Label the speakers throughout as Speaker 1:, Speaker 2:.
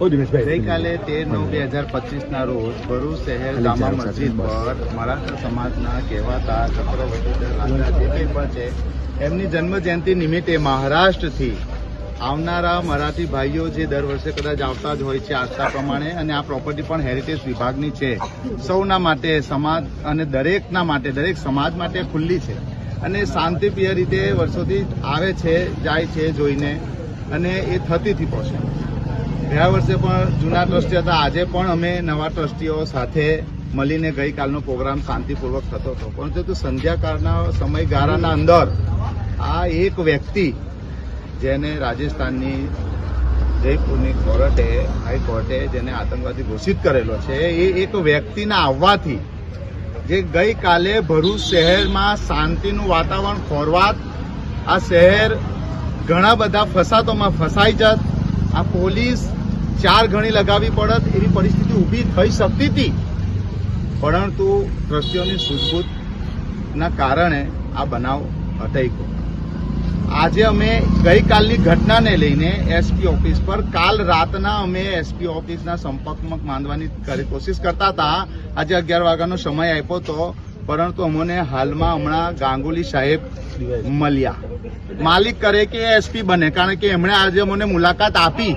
Speaker 1: ગઈકાલે તેર નવ બે હજાર પચીસ ના રોજ ભરૂચ શહેર જામા મસ્જિદ પર મરાઠા સમાજના કહેવાતા ચક્રવર્તી જે કંઈ પણ છે. એમની જન્મ જયંતિ નિમિત્તે મહારાષ્ટ્રથી આવનારા મરાઠી ભાઈઓ જે દર વર્ષે કદાચ આવતા જ હોય છે આસ્થા પ્રમાણે અને આ પ્રોપર્ટી પણ હેરિટેજ વિભાગની છે સૌના માટે સમાજ અને દરેકના માટે દરેક સમાજ માટે ખુલ્લી છે. અને શાંતિપ્રિય રીતે વર્ષોથી આવે છે જાય છે જોઈને અને એ થતીથી પહોંચે. ગયા વર્ષે પણ જૂના ટ્રસ્ટી હતા. આજે પણ અમે નવા ટ્રસ્ટીઓ સાથે મળીને ગઈકાલનો પ્રોગ્રામ શાંતિપૂર્વક થતો હતો. પરંતુ સંધ્યાકાળના સમયગાળાના અંદર આ એક વ્યક્તિ જેને રાજસ્થાનની જયપુરની કોર્ટે, હાઈકોર્ટે જેને આતંકવાદી ઘોષિત કરેલો છે, એ એક વ્યક્તિના આવવાથી જે ગઈકાલે ભરૂચ શહેરમાં શાંતિનું વાતાવરણ ખોરવાત, આ શહેર ઘણા બધા ફસાતોમાં ફસાઈ જત, આ પોલીસ ચાર ગણી લગાવી પડત, એવી પરિસ્થિતિ ઊભી થઈ શકતી હતી. પરંતુ ટ્રસ્ટીઓની સૂઝબૂછના કારણે આ બનાવ હટાઈ આજે અમે ગઈકાલની ઘટનાને લઈને એસપી ઓફિસ પર કાલ રાતના અમે એસપી ઓફિસના સંપર્કમાં માંડવાની કોશિશ કરતા હતા. આજે અગિયાર વાગ્યાનો સમય આપ્યો હતો પરંતુ અમને હાલમાં હમણાં ગાંગુલી સાહેબ મળ્યા. માલિક કરે કે એસપી બને, કારણ કે એમણે આજે અમને મુલાકાત આપી.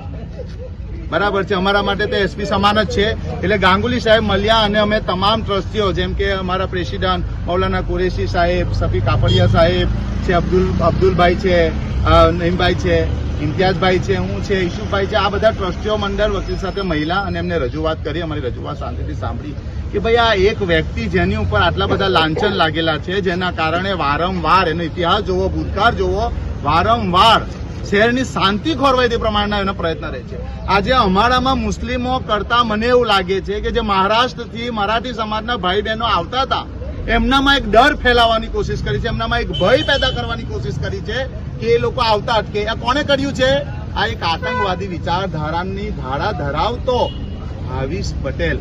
Speaker 1: બરાબર છે. અમારા માટે તો એસપી સમાન જ છે. એટલે ગાંગુલી સાહેબ મળ્યા અને અમે તમામ ટ્રસ્ટીઓ, જેમ કે અમારા પ્રેસિડન્ટ મૌલાના કુરેશી સાહેબ, સફી કાપડિયા સાહેબ છે, અબ્દુલ, અબ્દુલભાઈ છે નઈમભાઈ છે, ઇમ્તિયાઝભાઈ છે, હું છે, ઈશુભાઈ છે, આ બધા ટ્રસ્ટીઓ મંડળ વકીલ સાથે મહિલા અને એમને રજૂઆત કરી, અમારી રજૂઆત શાંતિથી સાંભળી કે ભાઈ આ એક વ્યક્તિ જેની ઉપર આટલા બધા લાંછન લાગેલા છે, જેના કારણે વારંવાર એનો ઇતિહાસ જોવો, ભૂતકાળ જોવો વારંવાર શહેરની શાંતિ ખોરવાય તે પ્રમાણના એનો પ્રયત્ન રહે છે. આજે અમારામાં મુસ્લિમો કરતા મને એવું લાગે છે કે જે મહારાષ્ટ્રથી મરાઠી સમાજના ભાઈ બહેનો આવતા હતા, એમનામાં એક ડર ફેલાવવાની કોશિશ કરી છે, એમનામાં એક ભય પેદા કરવાની કોશિશ કરી છે કે એ લોકો આવતા અટકે. આ કોણે કર્યું છે? આ એક આતંકવાદી વિચારધારાની ધારા ધરાવતો ભાવિશ પટેલ,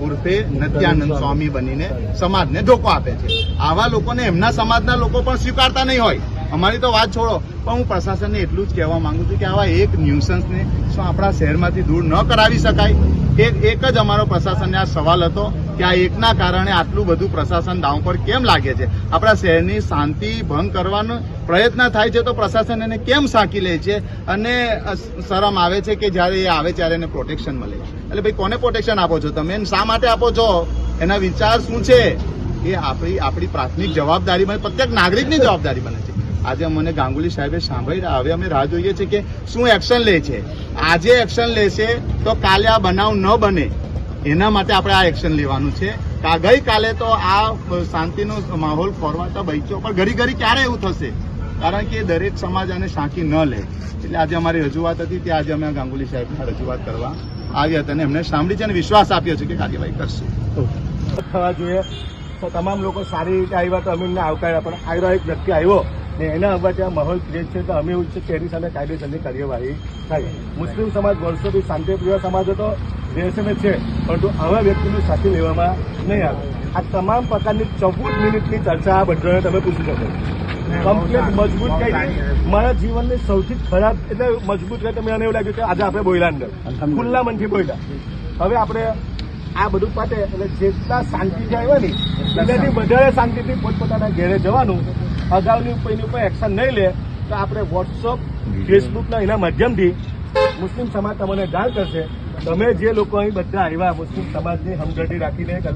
Speaker 1: ઉર્ફે નત્યાનંદ સ્વામી બનીને સમાજને ધોકો આપે છે. આવા લોકોને એમના સમાજના લોકો પણ સ્વીકારતા નહીં હોય. અમારી તો વાત છોડો, પણ હું પ્રશાસનને એટલું જ કહેવા માંગુ છું કે આવા એક ન્યુસન્સને શું આપણા શહેરમાંથી દૂર ન કરાવી શકાય? એક એક જ અમારો પ્રશાસનને આ સવાલ હતો કે આ એકના કારણે આટલું બધું પ્રશાસન દાવ પર કેમ લાગે છે? આપણા શહેરની શાંતિ ભંગ કરવાનો પ્રયત્ન થાય છે તો પ્રશાસન એને કેમ સાંકી લે છે? અને શરમ આવે છે કે જ્યારે એ આવે ત્યારે એને પ્રોટેક્શન મળે એટલે ભાઈ, કોને પ્રોટેક્શન આપો છો તમે? શા માટે આપો છો? એના વિચાર શું છે? એ આપણી આપણી પ્રાથમિક જવાબદારી બને પ્રત્યેક નાગરિકની જવાબદારી બને છે. આજે મને ગાંગુલી સાહેબે સાંભળી રહ્યા હવે અમે રાહ જોઈએ છીએ કે શું એક્શન લે છે. આજે એક્શન લેશે તો કાલે આ બનાવ ન બને. એના માટે આપણે આ એક્શન લેવાનું છે. ગઈ ગઈકાલે તો આ શાંતિનો માહોલ ખોરવાતા બૈચો પણ ઘડી ઘડી ક્યારે એવું થશે? કારણ કે દરેક સમાજ આને સાંકી ન લે. એટલે આજે અમારી રજૂઆત હતી ત્યાં આજે અમે ગાંગુલી સાહેબને રજૂઆત કરવા આવ્યા હતા અને એમને સાંભળી છે અને વિશ્વાસ આપ્યો છે કે કાર્યવાહી કરશે.
Speaker 2: થવા જોઈએ. તો તમામ લોકો સારી રીતે આવ્યા તો અમે એમને આવકાર્યા, પણ આવ્યો એક વ્યક્તિ આવ્યો. ને એના આવવા ત્યાં માહોલ ક્રિએટ છે તો અમે એવું છે કે એની સામે કાયદેસરની કાર્યવાહી થાય. મુસ્લિમ સમાજ વર્ષોથી શાંતિપ્રિય સમાજ હતો દેશને છે પરંતુ આવા વ્યક્તિનું સાથે લેવામાં નહીં આવે. આ તમામ પ્રકારની ચૌદ મિનિટની ચર્ચા આ બધાને તમે પૂછી શકો. કમ્પ્લેટ મજબૂત કઈ મારા જીવનની સૌથી ખરાબ એટલે મજબૂત કઈ તમે એવું લાગ્યું કે આજે આપણે બોયલા અંદર. ખુલ્લા મનથી બોયલા હવે આપણે આ બધું પાટે એટલે જેટલા શાંતિથી આવ્યા ને એનાથી વધારે શાંતિથી પોતપોતાના ઘેરે જવાનું અગાઉની ઉપર એની ઉપર એક્શન નહીં લે તો આપણે વોટ્સઅપ ફેસબુકના એના માધ્યમથી મુસ્લિમ સમાજ તમને જાણ કરશે. તમે જે લોકો અહીં બધા આવ્યા મુસ્લિમ સમાજની હમદર્દી રાખીને એક